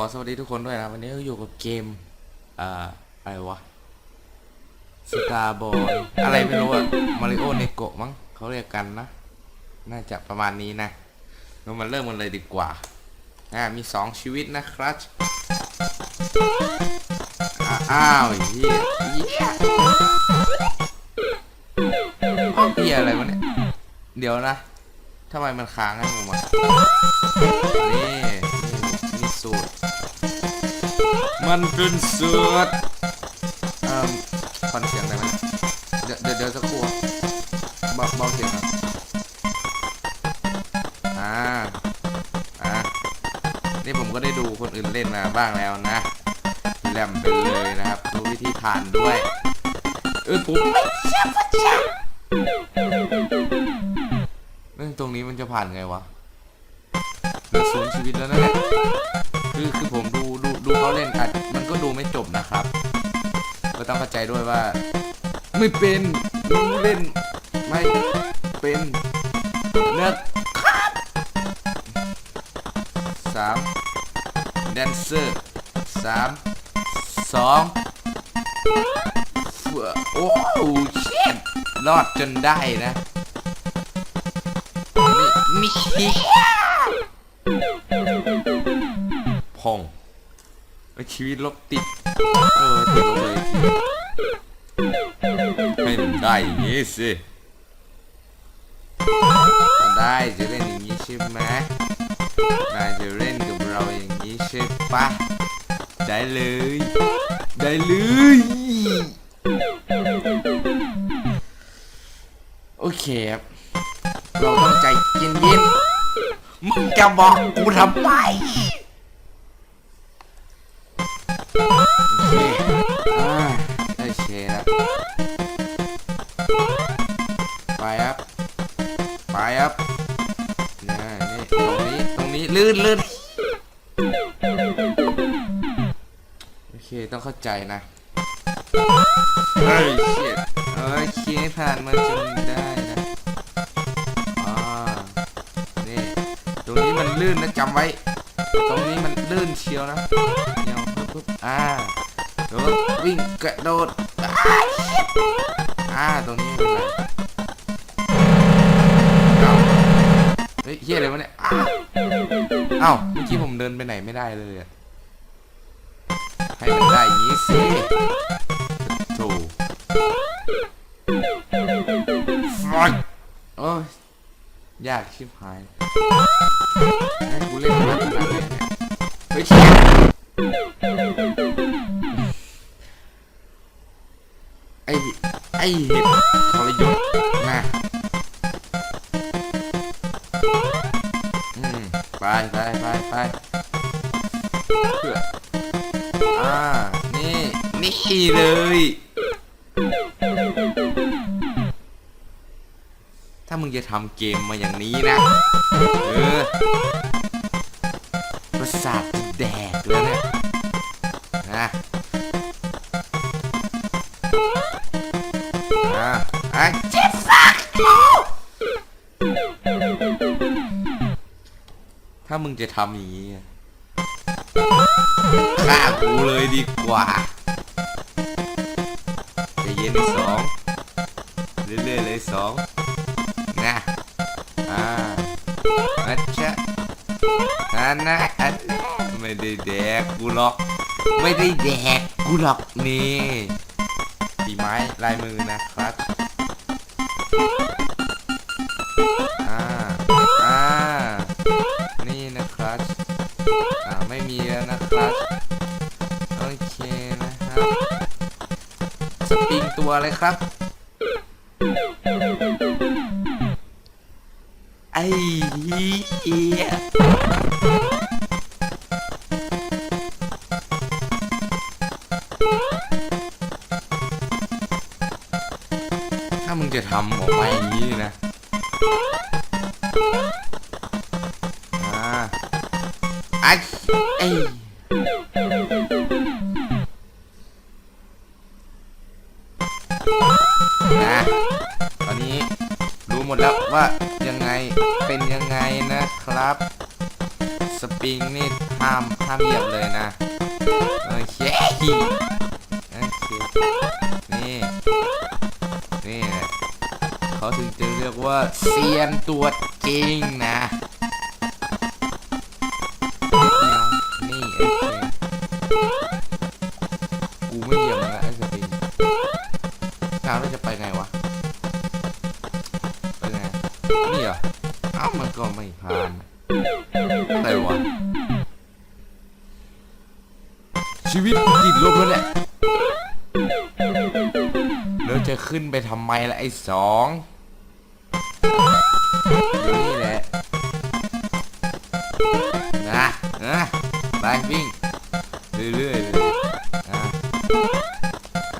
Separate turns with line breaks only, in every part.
อสวัสดีทุกคนด้วยนะวันนี้ก็อยู่กับเกมอ่าอะไรวะสตาร์บอลอะไรไม่รู้อะมาริโอเนโกะมั้งเขาเรียกกันนะ น่าจะประมาณนี้นะเรามาเริ่มกันเลยดีกว่าอ่ามีสองชีวิตนะครับอ้าวเฮียเฮียอ้าวเฮียอะไรวะเนี่ย เดี๋ยวนะทำไมมันค้างให้ผมอะนี่นี่นี่ มันเป็นสูตรเอ่อฟันเสียงได้ไหมเดี๋ยวเดี๋ยวเดี๋ยวสักครู่อะเบาเบาเสียงครับอ่าอ่านี่ผมก็ได้ดูคนอื่นเล่นมาบ้างแล้วนะแหลมไปเลยนะครับรู้วิธีผ่านด้วย เออผมไม่เชื่อก็เชื่อเรื่องตรงนี้มันจะผ่านไงวะเหลือศูนย์ชีวิตแล้วนะเนี่ยคือคือผมดูดูดูเขาเล่น ต้องเข้าใจด้วยว่า ไม่เป็นรู้เล่น ไม่เป็นนะครับสามแดนเซอร์สามสองโอ้โหเชิดรอดจนได้นะนี่นี่พองชีวิตลบติด ให้มันได้อย่างนี้สิได้จะเล่นอย่างนี้ใช่ไหมนายจะเล่นกับเราอย่างนี้ใช่ปะได้เลย ได้เลยโอเคครับเราต้องใจเย็นๆมึงจะบอกกูทำไมโเคต้องเข้าใจนะเฮ้ยเชี่ยโอเคผ่านมาจนได้นะอ่านี่ตรงนี้มันลื่นนะจำไว้ ตรงนี้มันลื่นเชียวนะเดี๋ยวปึ๊บปึ๊บอ่าโดดวิ่งกระโดดอ่าอ่าตรงนี้ไม่เป็นไรเอ้าเฮ้ยเฮียอะไรวะเนี่ยอ้าวเอ้าเมื่อกี้ผมเดินไปไหนไม่ได้เลยอะ ให้มันได้อย่างนี้สิโถฟังโอ้ยยากชิบหายให้กูเล่นมาขนาดไหนเนี่ยเฮ้ยเชี่ยไอ้ไอ้เห็ดทรยศนะอืมไปไปไปไปเพื่ออ่า นี่นี่เลย ถ้ามึงจะทำเกมมาอย่างนี้นะ เออ ประสาทแดกแล้วเนี่ยนะอะไอ้เจ็บฟักถ้ามึงจะทำอย่างนี้ ฆ่ากูเลยดีกว่าใจเย็นสองเรื่อยๆเลยสองนะอ่าอัจฉะอันนะอันะไม่ได้แดกกูหรอก ไม่ได้แดกกูหรอกนี่ฝีไม้ลายมือนะครับ วเลยครับ ไอ้เหี้ยถ้ามึงจะทำออกมาอย่างนี้นะอ่าไอ้ ว่ายังไงเป็นยังไงนะครับ สปริงนี่ห้ามห้ามเหยียบเลยนะ โอเคโอเคนี่ นี่แหละเขาถึงจะเรียกว่าเซียนตัวจริงนะนี่โอเคกูไม่เหยียบมันละไอ้สปริงทางเราจะไปไงวะ นี่เหรอเอ้ามันก็ไม่ผ่านอะไรวะชีวิตกูติดลบแล้วเนี่ยแล้วจะขึ้นไปทำไมล่ะไอ้สองอยู่นี่แหละนะนะไปวิ่งเรื่อยๆเลยอะ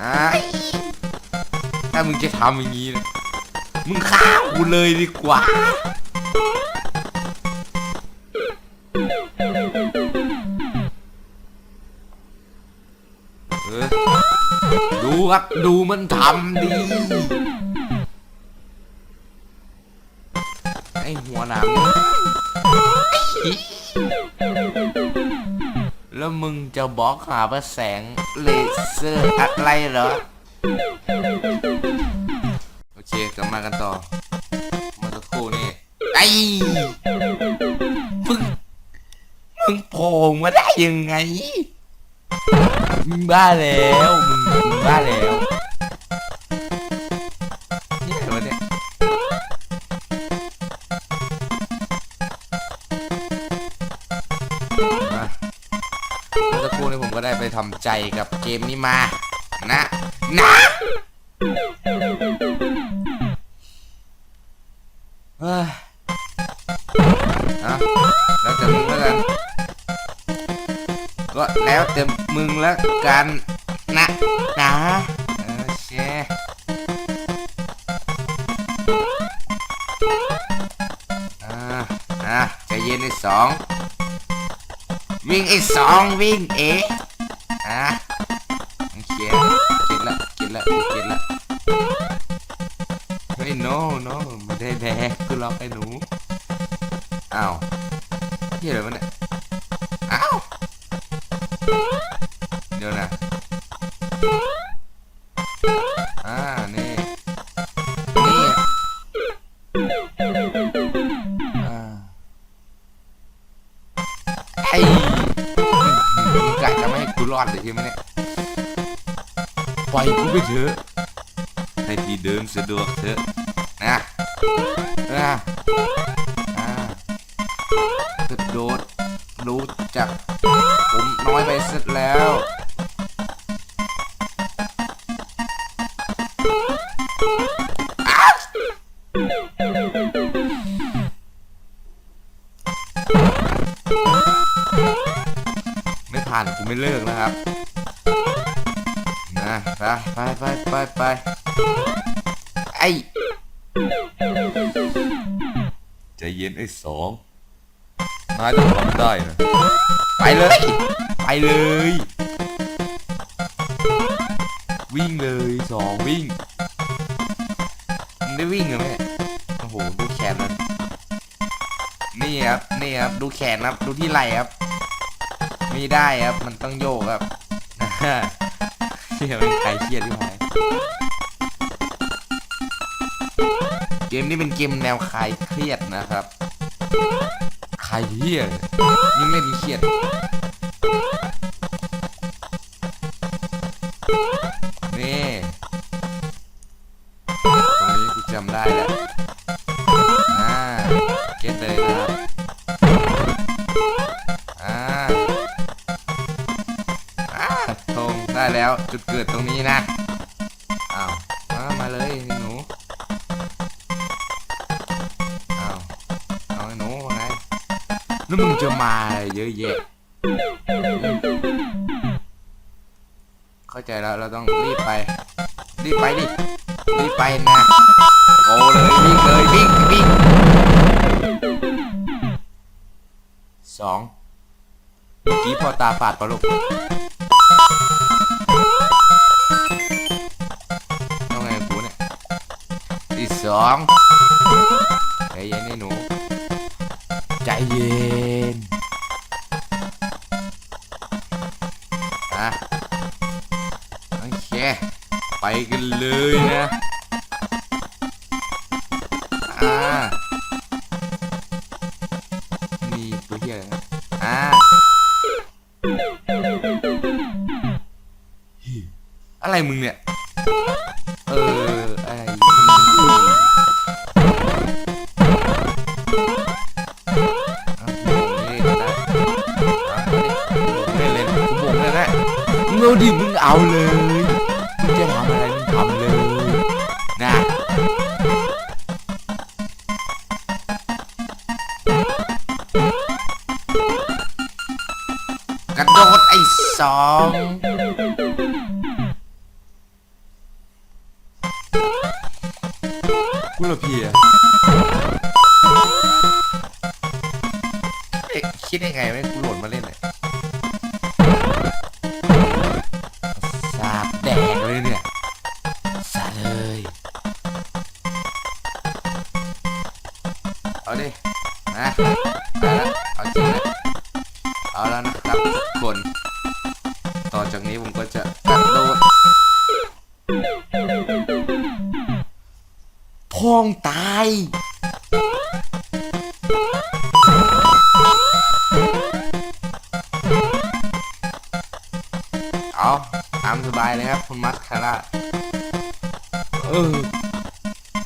อะถ้ามึงจะทำอย่างนี้นะ มึงฆ่ากูเลยดีกว่า ดูครับดูมันทำดี ไอหัวหนามนี่แล้วมึงจะบอกหาว่าแสงเลเซอร์อะไรเหรอากันต่อมาสักครู่นี่ไอ้มึงมึงโผล่มาได้ยังไงมึงบ้าแล้วมึงมึงบ้าแล้วนี่อะไรวะเนี่ยมาเมื่อสักครู่นี้ผมก็ได้ไปทำใจกับเกมนี้มานะนะ แล้วแต่มึงแล้วกันนะนะโอเคอ่าอะใจเย็นไอ้สองวิ่งไอ้สองวิ่งเอ๊ะอะโอเคก็ตละก็ตละกูเก็ตละเฮ้ย no no ไม่ได้แดกกูล็อกไอ้หนูอ้าวเฮียอะไรวะเนี่ย รอดเลยใช่ไหมเนี่ยปล่อยกูไปเถอะให้ที่เดินสะดวกเถอะนะนะกระโดดรู้จัก ผมน้อยไปเสร็จแล้ว ไปไปไอ้ใจเย็นไอ้สองนายต้องทำได้นะไปเลย ไปเลย วิ่งเลยสองวิ่งมึงได้วิ่งเหรอแม่โอ้โหดูแขนมันนี่ครับนี่ครับดูแขนครับดูที่ไหล่ครับไม่ได้ครับมันต้องโยกครับเชี่ยเป็นใครเครียดที่ไหน เกมนี้เป็นเกมแนวคลายเครียดนะครับใครเฮียดยิ่งเล่นยิ่งเครียดนี่ตรงนี้กูจำได้แล้วอ่าเก็ตเลยนะครับอ่าอ่าตรงได้แล้วจุดเกิดตรงนี้นะ ต้องรีบไป รีบไปดิ รีบไปนะโอ้เลยวิ่งเลยวิ่งวิ่งสองเมื่อกี้พอตาฝาดปะลูกต้องไงกูเนี่ยที่สองใจเย็นไอ้หนู ใจเย็น ไปกันเลยนะอ่านี่ตัวเฮียอะไรนะอ่าอะไรมึงเนี่ย เออไอเอาดิมึงเอาเลย กูหลบพี่ออคิดยังไงไม่กูโหลดมาเล่นเลย สบายเลยครับคุณมัดคาร่าเออ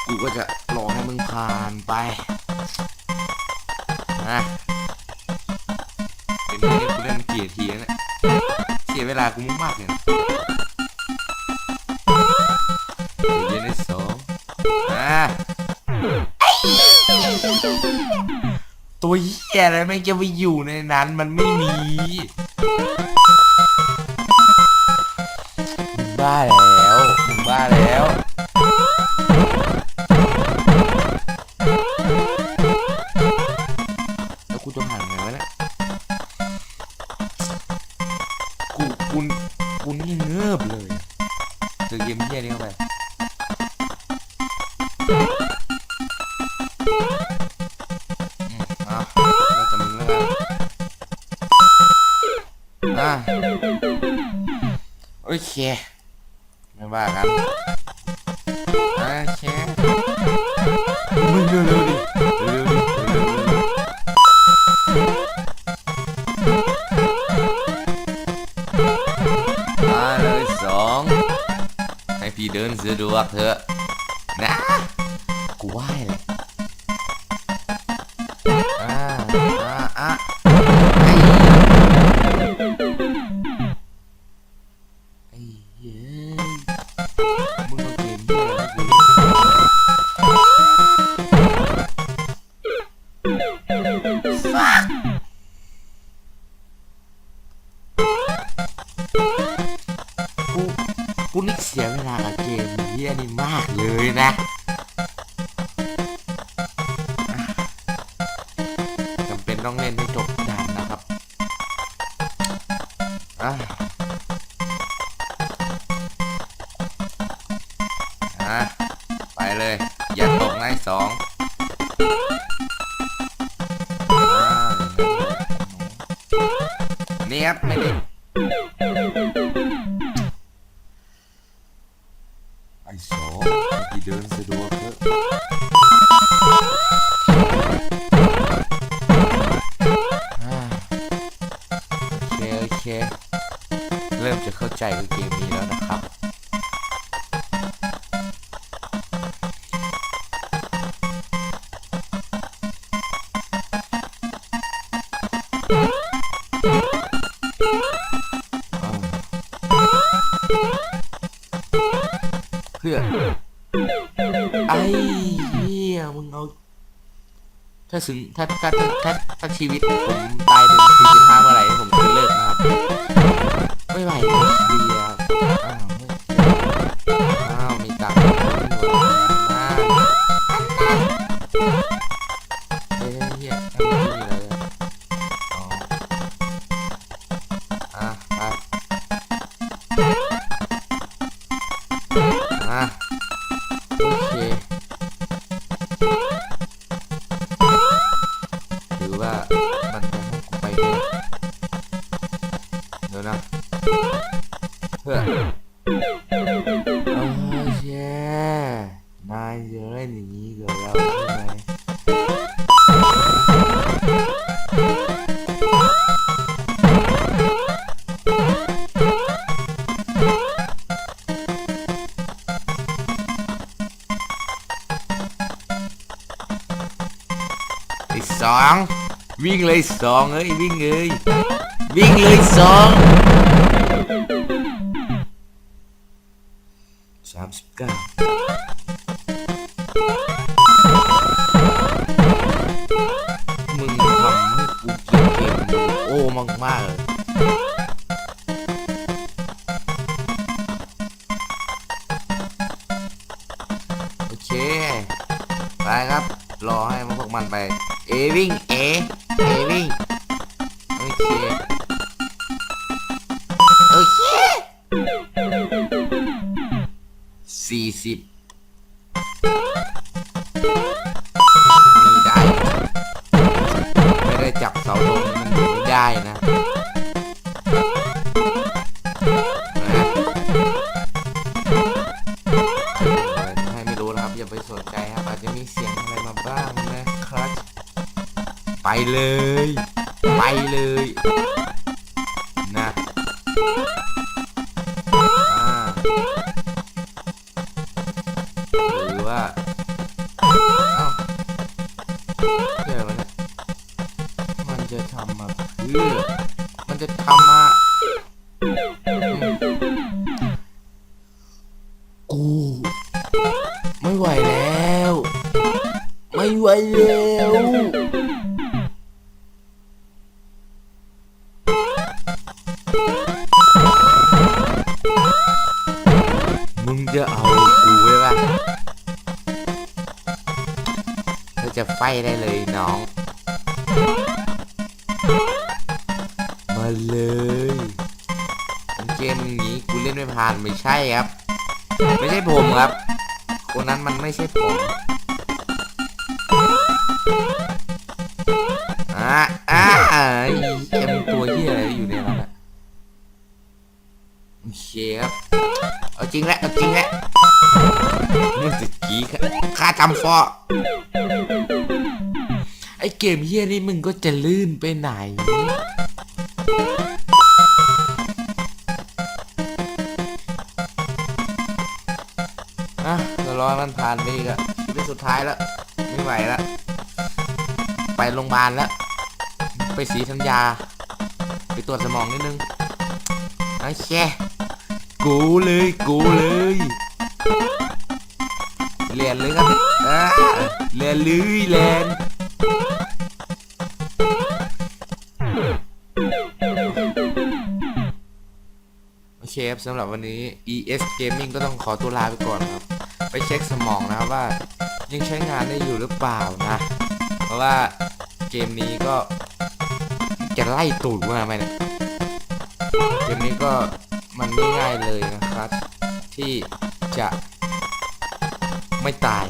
กูก็จะรอให้มึงผ่านไปนะเป็นเล่นกูเล่นกี่นาทีแล้เนี่ยเสียเวลากูมากเลยนะเย็นได้สองตัวแย่อะไรแม่งจะไปอยู่ในนั้นมันไม่มี กูกูนี่เสียเวลากับเกมเฮียนี่มากเลยนะจำเป็นต้องเล่น Görünse de ซึ้งถ้าถ้าถ้าถ้าชีวิตผม เลยสองเอ้ยวิ่งเลยวิ่งเลยสองสามสิบเก้ามึงทำให้กูเกลียดเกมมึงโอ้มากมากเลยโอเค ไปครับ รอให้พวกมันไป เอวิ่งเอ เลย ไปเลยนะหรือว่าเอ้าเดี๋ยวมันยมันจะทำมาเพื่อมันจะทำมาอืมกู ไม่ไหวแล้ว ไม่ไหวแล้ว ไฟได้เลยน้อง มาเลยเกมอย่างนี้กูเล่นไม่ผ่านไม่ใช่ครับ ไม่ใช่ผมครับ คนนั้นมันไม่ใช่ผมอะอะอ้เอ็มตัวเหี้ยอะไรอยู่ในนั้นอะโอเคครับ เอาจริงแล้วเอาจริงแล้ว มึงจะกี้ค่ะค่าจำฟอไอเกมเหี้ยนี่มึงก็จะลื่นไปไหน อะเดี๋ยวรอมันผ่านไปอีกอะชีวิตสุดท้ายแล้ว ไม่ไหวแล้ว ไปโรงพยาบาลแล้ว ไปสีธัญญา ไปตรวจสมองนิดนึง โอเค กูเลย กูเลย เรียนเลยครับเรียนเลยเรียนโอเคครับสำหรับวันนี้ ES Gaming ก็ต้องขอตัวลาไปก่อนครับ ไปเช็คสมองนะครับว่ายังใช้งานได้อยู่หรือเปล่านะ เพราะว่าเกมนี้ก็จะไล่ตูดมาไหมเนี่ยเกมนี้ก็มันไม่ง่ายเลยนะครับ ที่ จะไม่ตาย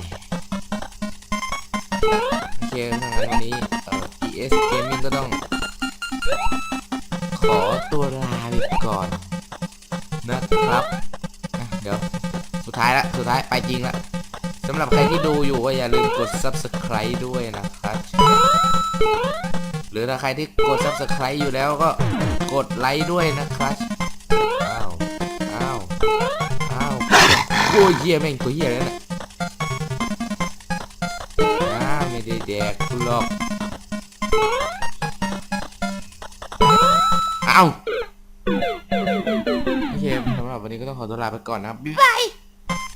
โอเคทางานวันนี้เอ่อ ES Gaming ก็ต้อง ขอตัวลาไปก่อนนะครับเดี๋ยว สุดท้ายละ สุดท้ายไปจริงละสำหรับใครที่ดูอยู่ก็อย่าลืมกด subscribe ด้วยนะครับ หรือถ้าใครที่กด subscribe อยู่แล้วก็กดไลค์ด้วยนะครับ โอ้ยเหี้ยแม่งตัวเหี้ยแล้วนะอ้าไม่ได้แดกกูหรอกเอ้าโอเคสำหรับวันนี้ก็ต้องขอตัวลาไปก่อนนะครับบ๊ายบาย